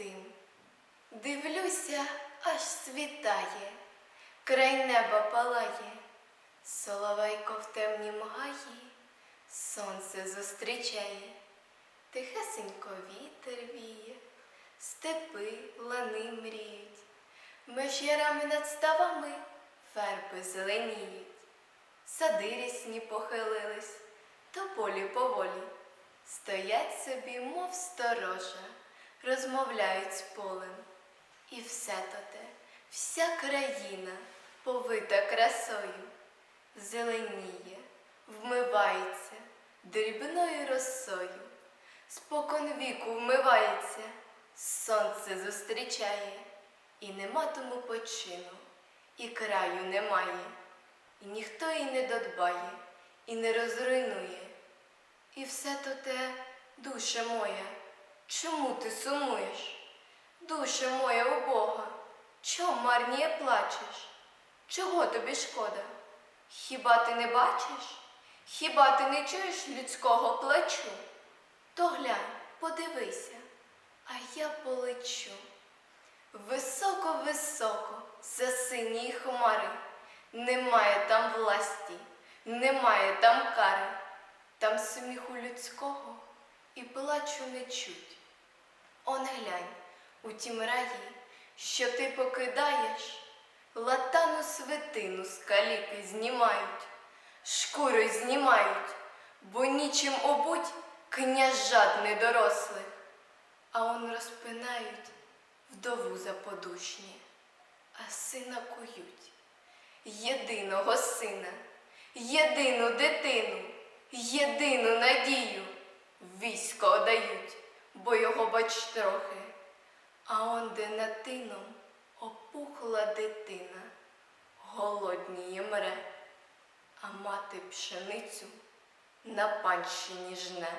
тим. Дивлюся, аж світає, край неба палає, соловейко в темнім гаї, сонце зустрічає, тихесенько вітер віє, степи, лани мріють, меж ярами над ставами верби зеленіють, сади рясні похилились, тополі поволі, стоять собі, мов сторожа, розмовляють з полем. І все то те, вся країна повита красою, зеленіє, вмивається дрібною росою, спокон віку вмивається, сонце зустрічає, і нема тому почину, і краю немає, і ніхто і не додбає, і не розруйнує. І все то те, душе моя, чому ти сумуєш? Душе моя убога, чом марніє плачеш? Чого тобі шкода? Хіба ти не бачиш? Хіба ти не чуєш людського плачу? То глянь, подивися, а я полечу. Високо-високо за сині хмари, немає там власті, немає там кари, там сміху людського і плачу не чуть. Он глянь, у тім раї, що ти покидаєш, латану свитину з знімають, шкуру знімають, бо нічим обуть княжат недорослих, а он розпинають вдову заподушні, а сина кують, єдиного сина, єдину дитину, єдину надію військо одають, бо його бач трохи. А он де над тином опухла дитина, голодніє мре, а мати пшеницю на панщині жне.